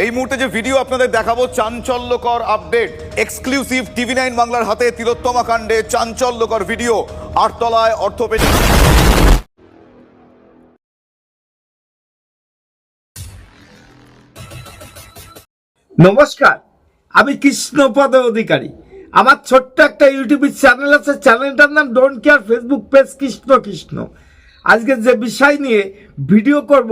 এই মুহূর্তে যে ভিডিও আপনাদের দেখাবো, চাঞ্চল্যকর আপডেট এক্সক্লুসিভ টিভি নাইন বাংলার হাতে তিলোত্তমা কাণ্ডে চাঞ্চল্যকর ভিডিও আটতলায় অর্থোপেডিক নমস্কার, আমি কৃষ্ণপদ অধিকারী। আমার ছোট্ট একটা ইউটিউব চ্যানেল আছে চ্যানেলটার নাম don't care Facebook page Krishna Krishna. আজকে যে বিষয় নিয়ে ভিডিও করব।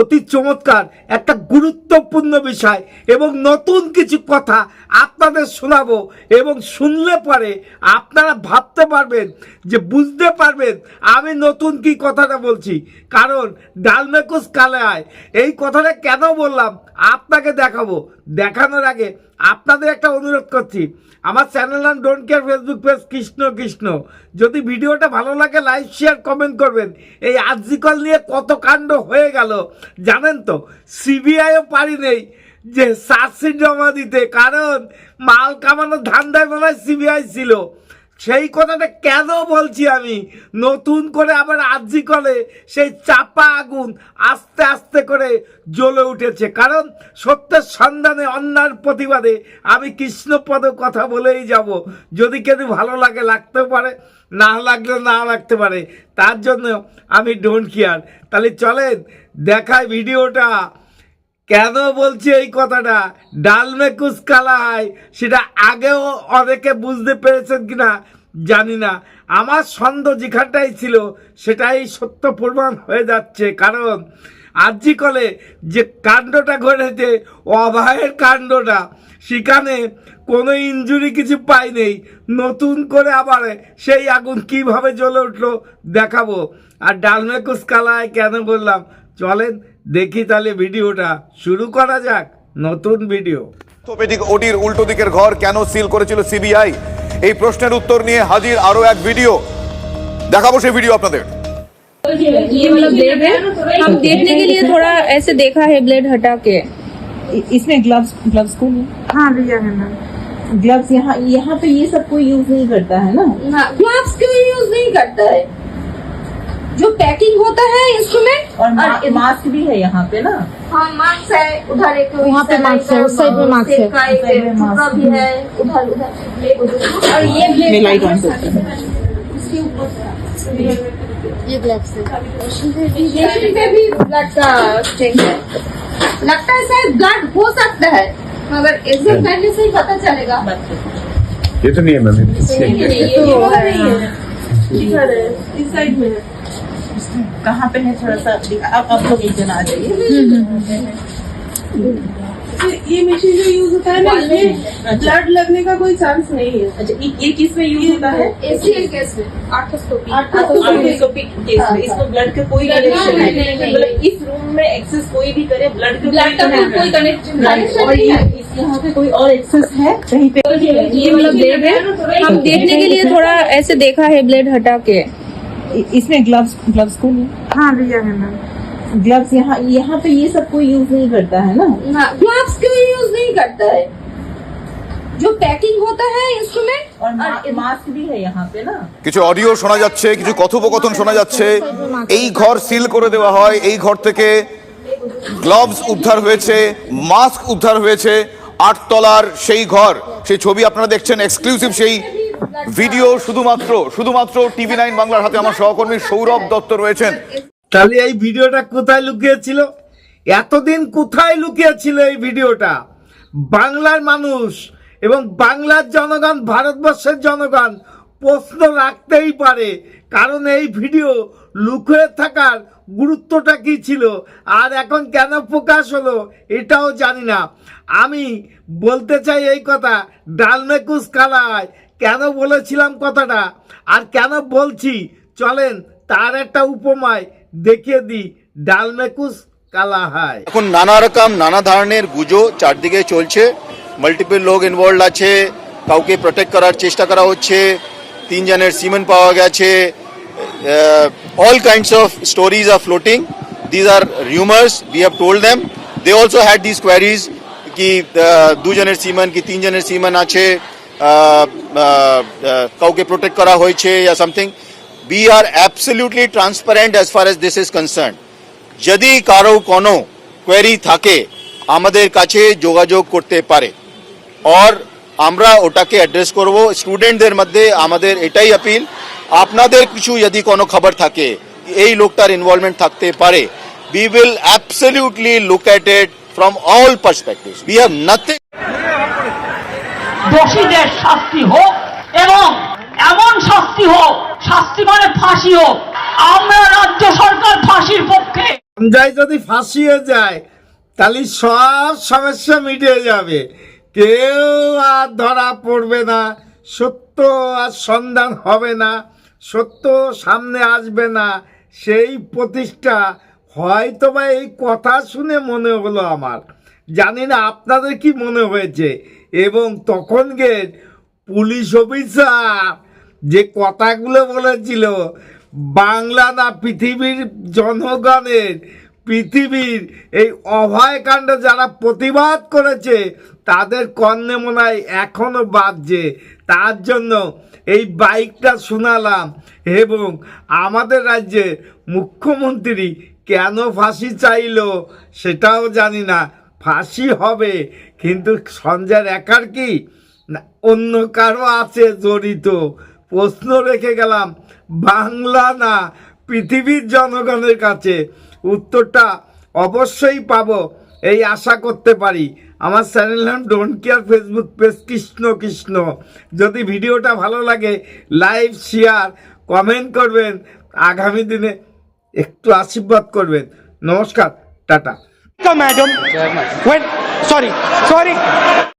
অতি চমৎকার, একটা গুরুত্বপূর্ণ বিষয় এবং নতুন কিছু কথা আপনাদের শোনাবো এবং শুনলে পরে আপনারা ভাবতে পারবেন যে বুঝতে পারবেন আমি নতুন কি কথাটা বলছি। কারণ ডালমেকুস কালে আয়, এই কথাটা কেন বললাম আপনাকে দেখাবো। দেখানোর আগে আপনাদের একটা অনুরোধ করছি। আমার চ্যানেল নাম don't care Facebook page Krishna Krishna. যদি ভিডিওটা ভালো লাগে লাইক শেয়ার কমেন্ট করবেন। এই আর্জিকল নিয়ে কত কাণ্ড হয়ে গেল। জানেন তো, সিবিআইও পারি নেই যে চার্জশিট জমা দিতে, কারণ মাল কামানোর ধান্দায় মনে হয় সিবিআই ছিল। সেই কথাটা কেন বলছি আমি? নতুন করে আবার আর্জি করে সেই চাপা আগুন আস্তে আস্তে করে জ্বলে উঠেছে। কারণ সত্যের সন্ধানে, অন্যার প্রতিবাদে আমি কৃষ্ণপদ কথা বলেই যাব। যদি কেউ ভালো লাগে, লাগতেও পারে, না লাগলে না লাগতে পারে, তার জন্য আমি ডোন্ট কেয়ার তাহলে চলেন, দেখায় ভিডিওটা। কেন বলছি এই কথাটা? ডালমে কুসকালা হয় সেটা আগেও অনেকে বুঝতে পেরেছেন কিনা জানি না। আমার সন্দেহ যেখানটাই ছিল, সেটাই সত্য প্রমাণ হয়ে যাচ্ছে। কারণ আর্জি কলে যে কাণ্ডটা ঘটেছে, অভয়ের কাণ্ডটা, সেখানে কোনো ইঞ্জুরি কিছু পাই নেই নতুন করে আবার সেই আগুন কীভাবে জ্বলে উঠল দেখাবো। আর ডালমেকুস কালায় কেন বললাম? চলেন দেখি তাহলে ভিডিওটা শুরু করা যাক নতুন ভিডিও অর্থোপেডিক ওটির উল্টো দিকের ঘর কেন সিল করেছিল সিবিআই এই প্রশ্নের উত্তর নিয়ে হাজির আরো এক ভিডিও দেখাবো সেই ভিডিও আপনাদের ये वाला ब्लेड है हम देखने के लिए थोड़ा ऐसे देखा है ब्लेड हटा के इ- इसमें ग्लव्स ग्लव्स को हाँ लिया है मैम ग्लव्स यहाँ यहाँ पे ये सब कोई यूज नहीं करता है ना ग्लव्स क्यों यूज नहीं करता है जो पैकिंग होता है इंस्ट्रूमेंट और मा, मास्क भी है यहाँ पे ना? हाँ मास्क है उधर एक वहाँ पे मास्क है, उस साइड में मास्क है। भी है। उधर उधर। और ये लाइट ऑन ये ग्लव्स है पे भी ब्लड का स्टेन है। लगता है शायद ब्लड हो सकता है मगर एग्ज़ाम करने से ही पता चलेगा। ये तो नहीं है मैम ये तो नहीं है। इधर है इस साइड में है। कहाँ पे है? थोड़ा सा दिखा- अब आप लोग एक जना आ जाइए ये मशीन जो यूज़ होता है ना इसमें ब्लड लगने का कोई चांस नहीं है। अच्छा ये- किसमें यूज़ होता है? एसीएल केस में आर्थोस्कोपी आर्थोस्कोपिक केस में इसको ब्लड का कोई कनेक्शन नहीं, मतलब इस रूम में एक्सेस कोई भी करे ब्लड का ब्लड का कोई कनेक्शन और नहीं है। यहाँ पे कोई और एक्सेस है? कहीं पे? ये मतलब ब्लेड है हम देखने के लिए थोड़ा ऐसे देखा है ब्लेड हटा के। इसमें ग्लव्स ग्लव्स को हाँ लिया है मैम ग्लव्स यहाँ यहाँ पे ये सब कोई यूज नहीं करता है ना ग्लव्स क्यों यूज नहीं करता है जो पैकिंग होता है इंस्ट्रूमेंट और मा, मास्क भी है यहाँ पे ना কিছু অডিও শোনা যাচ্ছে কিছু কথোপকথন শোনা যাচ্ছে এই ঘর সিল করে দেওয়া হয় এই ঘর থেকে গ্লাভস উদ্ধার হয়েছে মাস্ক উদ্ধার হয়েছে আটতলার সেই ঘর সেই ছবি আপনারা দেখছেন এক্সক্লুসিভ সেই ভিডিও শুধুমাত্র শুধুমাত্র টিভি নাইন বাংলার হাতে আমার সহকর্মী সৌরভ দত্ত রয়েছেন। তাহলে এই ভিডিওটা কোথায় লুকিয়েছিল? এতদিন কোথায় লুকিয়েছিল এই ভিডিওটা? বাংলার মানুষ এবং বাংলার জনগণ, ভারতবর্ষের জনগণ প্রশ্ন রাখতেই পারে, কারণ এই ভিডিও লুকিয়ে থাকার গুরুত্বটা কি ছিল আর এখন কেন প্রকাশ হলো এটাও জানি না। আমি বলতে চাই এই কথা ডালমেকুস কালায় কেন বলেছিলাম কথাটা? আর কেন বলছি? চলেন, তার একটা উপমায় দেখিয়ে দিই। ডালমেকুস কালা এখন নানা রকম, নানা ধরনের গুজো চারদিকে চলছে। মাল্টিপল লোক ইনভলভ আছে। কাউকে প্রোটেক্ট করার চেষ্টা করা হচ্ছে। তিনজনের সিমেন্ট পাওয়া গেছে। All kinds of stories are floating these are rumours we have told them they also had this queries কি দুজনের সিমেন্ট কি, তিনজনের সিমেন্ট আছে। কাউকে প্রোটেক্ট করা হয়েছে या something we are absolutely transparent as far as this is concern যদি কারও কোনো কোয়েরি থাকে, আমাদের কাছে যোগাযোগ করতে পারে। আর আমরা ওটাকে অ্যাড্রেস করব স্টুডেন্টদের মধ্যে আমাদের এটাই আপিল আপনাদের কিছু যদি কোনো খবর থাকে, এই লোকটার ইনভলভমেন্ট থাকতে পারে। We will absolutely look at it from all perspective we have nothing দোষীদের শাস্তি হোক এবং এমন শাস্তি হোক, শাস্তি মানে ফাঁসি হোক। আমরা রাজ্য সরকার ফাঁসির পক্ষে। যদি ফাঁসিয়ে যায়, তাহলে সব সমস্যা মিটে যাবে। কেউ আর ধরা পড়বে না, সত্য আর সন্ধান হবে না, সত্য সামনে আসবে না। সেই প্রতিষ্ঠা হয়তো বা এই কথা শুনে মনে হলো আমার। জানি না, আপনাদের কি মনে হয়েছে? এবং তখনকের পুলিশ অফিসার যে কথাগুলো বলেছিল, বাংলা না পৃথিবীর জনগণের, পৃথিবীর এই অভয়কাণ্ড যারা প্রতিবাদ করেছে, তাদের কর্ণে মনে হয় এখনও বাজছে। তার জন্য এই বাইকটা শোনালাম এবং আমাদের রাজ্যে মুখ্যমন্ত্রী কেন ফাঁসি চাইলো সেটাও জানি না। ফাঁসি হবে। কিন্তু সঞ্জয়ের একার কি? অন্য কারও আছে জড়িত। প্রশ্ন রেখে গেলাম, বাংলা না পৃথিবীর জনগণের কাছে? উত্তরটা অবশ্যই পাব, এই আশা করতে পারি। আমার চ্যানেল নাম don't care Facebook page Krishna Krishna. যদি ভিডিওটা ভালো লাগে লাইভ শেয়ার কমেন্ট করবেন। আগামী দিনে একটু আশীর্বাদ করবেন। নমস্কার, টাটা। Madam. When, sorry, sorry.